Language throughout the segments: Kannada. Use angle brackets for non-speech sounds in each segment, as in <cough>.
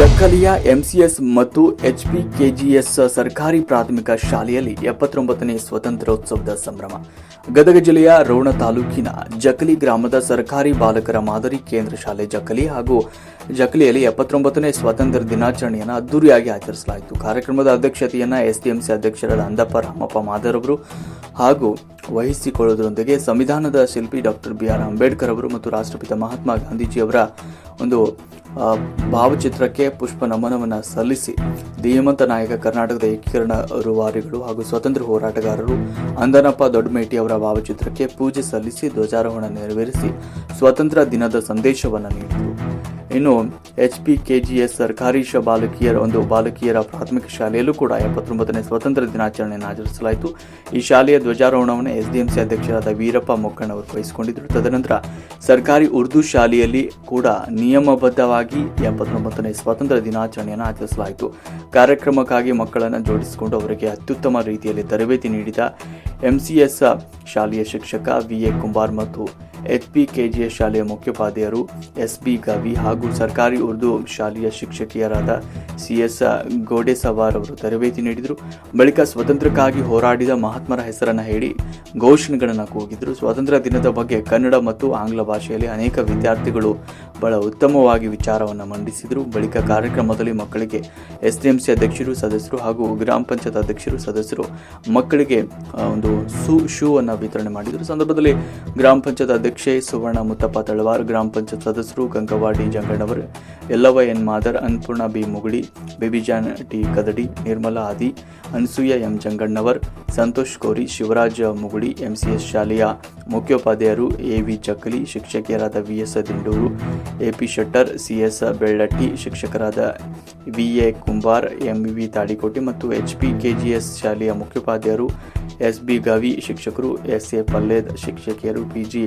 ಜಕ್ಕಲಿಯ ಎಂಸಿಎಸ್ ಮತ್ತು ಎಚ್ಪಿ ಕೆಜಿಎಸ್ ಸರ್ಕಾರಿ ಪ್ರಾಥಮಿಕ ಶಾಲೆಯಲ್ಲಿ ಎಪ್ಪತ್ತೊಂಬತ್ತನೇ ಸ್ವಾತಂತ್ರ್ಯೋತ್ಸವದ ಸಂಭ್ರಮ. ಗದಗ ಜಿಲ್ಲೆಯ ರೋಣ ತಾಲೂಕಿನ ಜಕಲಿ ಗ್ರಾಮದ ಸರ್ಕಾರಿ ಬಾಲಕರ ಮಾದರಿ ಕೇಂದ್ರ ಶಾಲೆ ಜಕಲಿ ಹಾಗೂ ಜಕಲಿಯಲ್ಲಿ ಎಪ್ಪತ್ತೊಂಬತ್ತನೇ ಸ್ವಾತಂತ್ರ್ಯ ದಿನಾಚರಣೆಯನ್ನು ಅದ್ದೂರಿಯಾಗಿ ಆಚರಿಸಲಾಯಿತು. ಕಾರ್ಯಕ್ರಮದ ಅಧ್ಯಕ್ಷತೆಯನ್ನು ಎಸ್ಡಿಎಂಸಿ ಅಧ್ಯಕ್ಷರಾದ ಅಂದಪ್ಪ ರಾಮಪ್ಪ ಮಾದರ್ ಅವರು ಹಾಗೂ ವಹಿಸಿಕೊಳ್ಳುವುದರೊಂದಿಗೆ ಸಂವಿಧಾನದ ಶಿಲ್ಪಿ ಡಾಕ್ಟರ್ ಬಿ ಆರ್ ಅಂಬೇಡ್ಕರ್ ಅವರು ಮತ್ತು ರಾಷ್ಟ್ರಪಿತ ಮಹಾತ್ಮ ಗಾಂಧೀಜಿಯವರ ಒಂದು ಭಾವಚಿತ್ರಕ್ಕೆ ಪುಷ್ಪ ನಮನವನ್ನು ಸಲ್ಲಿಸಿ ಧೀಮಂತ ನಾಯಕ ಕರ್ನಾಟಕದ ಏಕೀಕರಣ ರೂವಾರಿಗಳು ಹಾಗೂ ಸ್ವತಂತ್ರ ಹೋರಾಟಗಾರರು ಅಂದನಪ್ಪ ದೊಡ್ಡಮೇಟಿ ಅವರ ಭಾವಚಿತ್ರಕ್ಕೆ ಪೂಜೆ ಸಲ್ಲಿಸಿ ಧ್ವಜಾರೋಹಣ ನೆರವೇರಿಸಿ ಸ್ವಾತಂತ್ರ್ಯ ದಿನದ ಸಂದೇಶವನ್ನು ನೀಡಿದರು. ಇನ್ನು ಎಚ್ ಪಿ ಕೆಜಿಎಸ್ ಸರ್ಕಾರಿ ಬಾಲಕಿಯರ ಒಂದು ಬಾಲಕಿಯರ ಪ್ರಾಥಮಿಕ ಶಾಲೆಯಲ್ಲೂ ಕೂಡ ಎಪ್ಪತ್ತೊಂಬತ್ತನೇ ಸ್ವಾತಂತ್ರ್ಯ ದಿನಾಚರಣೆಯನ್ನು ಆಚರಿಸಲಾಯಿತು. ಈ ಶಾಲೆಯ ಧ್ವಜಾರೋಹಣವನ್ನು ಎಸ್ಡಿಎಂಸಿ ಅಧ್ಯಕ್ಷರಾದ ವೀರಪ್ಪ ಮೊಕ್ಕಣ್ಣ ಅವರು ವಹಿಸಿಕೊಂಡಿದ್ದರು. ತದನಂತರ ಸರ್ಕಾರಿ ಉರ್ದು ಶಾಲೆಯಲ್ಲಿ ಕೂಡ ನಿಯಮಬದ್ಧವಾಗಿ ಎಪ್ಪತ್ತೊಂಬತ್ತನೇ ಸ್ವಾತಂತ್ರ್ಯ ದಿನಾಚರಣೆಯನ್ನು ಆಚರಿಸಲಾಯಿತು. ಕಾರ್ಯಕ್ರಮಕ್ಕಾಗಿ ಮಕ್ಕಳನ್ನು ಜೋಡಿಸಿಕೊಂಡು ಅವರಿಗೆ ಅತ್ಯುತ್ತಮ ರೀತಿಯಲ್ಲಿ ತರಬೇತಿ ನೀಡಿದ ಎಂಸಿಎಸ್ ಶಾಲೆಯ ಶಿಕ್ಷಕ ವಿ ಎ ಕುಂಬಾರ್ ಮತ್ತು ಎಚ್ ಪಿ ಕೆಜಿಎಸ್ ಶಾಲೆಯ ಮುಖ್ಯೋಪಾಧ್ಯಾಯರು ಎಸ್ ಬಿ ಗವಿ ಹಾಗೂ ಸರ್ಕಾರಿ ಉರ್ದು ಶಾಲೆಯ ಶಿಕ್ಷಕಿಯರಾದ ಸಿ ಎಸ್ ಗೋಡೆ ಸವಾರ್ ಅವರು ತರಬೇತಿ ನೀಡಿದರು. ಬಳಿಕ ಸ್ವತಂತ್ರಕ್ಕಾಗಿ ಹೋರಾಡಿದ ಮಹಾತ್ಮರ ಹೆಸರನ್ನು ಹೇಳಿ ಘೋಷಣೆಗಳನ್ನು ಕೂಗಿದರು. ಸ್ವಾತಂತ್ರ್ಯ ದಿನದ ಬಗ್ಗೆ ಕನ್ನಡ ಮತ್ತು ಆಂಗ್ಲ ಭಾಷೆಯಲ್ಲಿ ಅನೇಕ ವಿದ್ಯಾರ್ಥಿಗಳು ಬಹಳ ಉತ್ತಮವಾಗಿ ವಿಚಾರವನ್ನು ಮಂಡಿಸಿದರು. ಬಳಿಕ ಕಾರ್ಯಕ್ರಮದಲ್ಲಿ ಮಕ್ಕಳಿಗೆ ಎಸ್ ಡಿ ಎಂ ಸಿ ಅಧ್ಯಕ್ಷರು, ಸದಸ್ಯರು ಹಾಗೂ ಗ್ರಾಮ ಪಂಚಾಯತ್ ಅಧ್ಯಕ್ಷರು, ಸದಸ್ಯರು ಮಕ್ಕಳಿಗೆ ಒಂದು ಸೂ ಶೂ ಅನ್ನು ವಿತರಣೆ ಮಾಡಿದರು. ಸಂದರ್ಭದಲ್ಲಿ ಗ್ರಾಮ ಪಂಚಾಯತ್ ಅಧ್ಯಕ್ಷೆ ಸುವರ್ಣ ಮುತ್ತಪ್ಪ ತಳವಾರ್, ಗ್ರಾಮ ಪಂಚಾಯತ್ ಸದಸ್ಯರು Gangavadi Janganavar Yellava N Madar, Annapurna B Muguli Babyjan T Kadadi, Nirmala Adi, Ansuya M Janganavar, Santosh ಕೋರಿ, ಶಿವರಾಜ್ ಮುಗುಳಿ ಎಂಸಿಎಸ್ ಶಾಲೆಯ ಮುಖ್ಯೋಪಾಧ್ಯಾಯರು, A V Chakkali ಶಿಕ್ಷಕಿಯರಾದ V S Dindur, A P Shettar, C S Bellatti, ಶಿಕ್ಷಕರಾದ V A Kumbar, M V Talikote ಮತ್ತು H P K G S ಶಾಲೆಯ ಮುಖ್ಯೋಪಾಧ್ಯಾಯರು, ಎಸ್ ಬಿ ಗವಿ ಶಿಕ್ಷಕರು, S A Palled ಶಿಕ್ಷಕಿಯರು, P G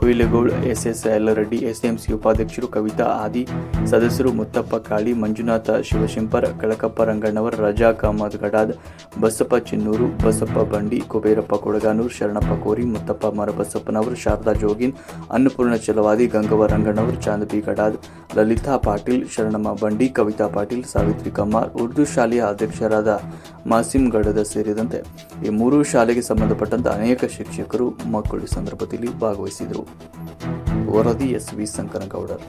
Huilgol S S Reddy S M C ಉಪಾಧ್ಯಕ್ಷರು ಕವಿತಾ ಆದಿ, ಸದಸ್ಯರು ಮುತ್ತಪ್ಪ ಕಾಳಿ, ಮಂಜುನಾಥ ಶಿವಶಂಪರ್ ಕಳಕಪ್ಪ ರಂಗಣ್ಣವರ್, ರಜಾ ಕಾಮದ್ ಗಡಾದ್, ಬಸಪ್ಪ ಚಿನ್ನೂರು, ಬಸಪ್ಪ ಬಂಡಿ, ಕುಬೇರಪ್ಪ ಕೊಡಗಾನೂರ್, ಶರಣಪ್ಪ ಕೋರಿ, ಮುತ್ತಪ್ಪ ಮರಬಸಪ್ಪನವರು, ಶಾರದಾ ಜೋಗಿನ್, ಅನ್ನಪೂರ್ಣ ಚಲವಾದಿ ಗಂಗವ ರಂಗಣ್ಣವರ್, ಚಾಂದಪಿ ಗಡಾದ್, ಲಲಿತಾ ಪಾಟೀಲ್, ಶರಣಮ್ಮ ಬಂಡಿ, ಕವಿತಾ ಪಾಟೀಲ್, ಸಾವಿತ್ರಿ ಕಮಾರ್ ಉರ್ದು ಶಾಲೆಯ ಅಧ್ಯಕ್ಷರಾದ ಮಾಸಿಂ ಗಡದ ಸೇರಿದಂತೆ ಈ ಮೂರು ಶಾಲೆಗೆ ಸಂಬಂಧಪಟ್ಟಂತೆ ಅನೇಕ ಶಿಕ್ಷಕರು ಮಕ್ಕಳು ಸಂದರ್ಭದಲ್ಲಿ ಭಾಗವಹಿಸಿದರು. ವರದಿ ಎಸ್ ವಿ. ಶಂಕರಗೌಡರ್.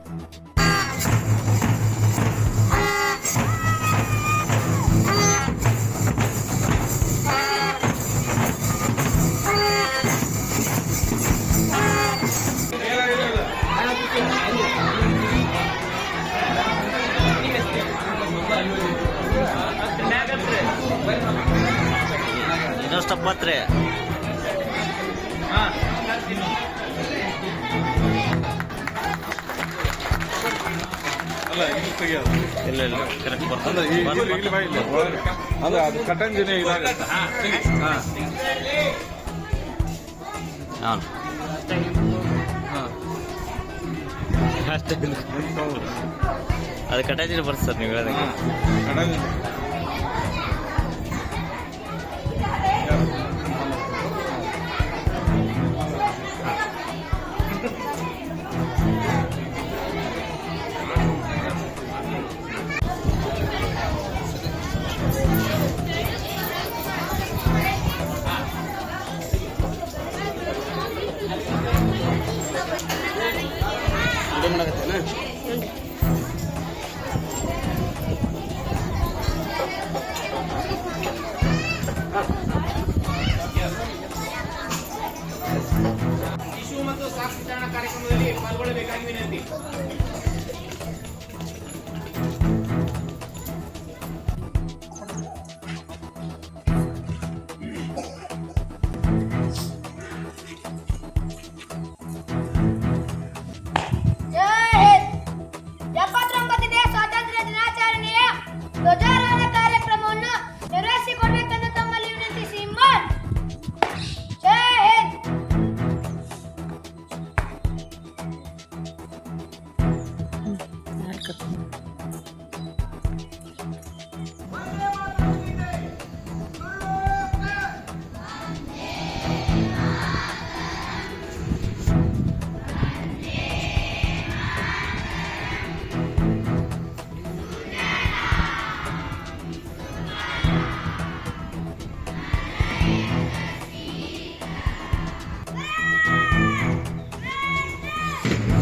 ಒಳಗೆ. ಅಲ್ಲ ಅದು ಕಟಂಜಿನೇ ಇದಾಗುತ್ತೆ. ಹಾ ಹಾಂ. ಅಷ್ಟೇ. ಅದು ಕಟಾಜಿನ ಬರ್ತದೆ ಸರ್ ನೀವು ಹೇಳಿದಂಗೆ. ಕಾರ್ಯಕ್ರಮದಲ್ಲಿ ಪಾಲ್ಗೊಳ್ಳಬೇಕಾಗಿ ವಿನಂತಿ Yeah. <laughs>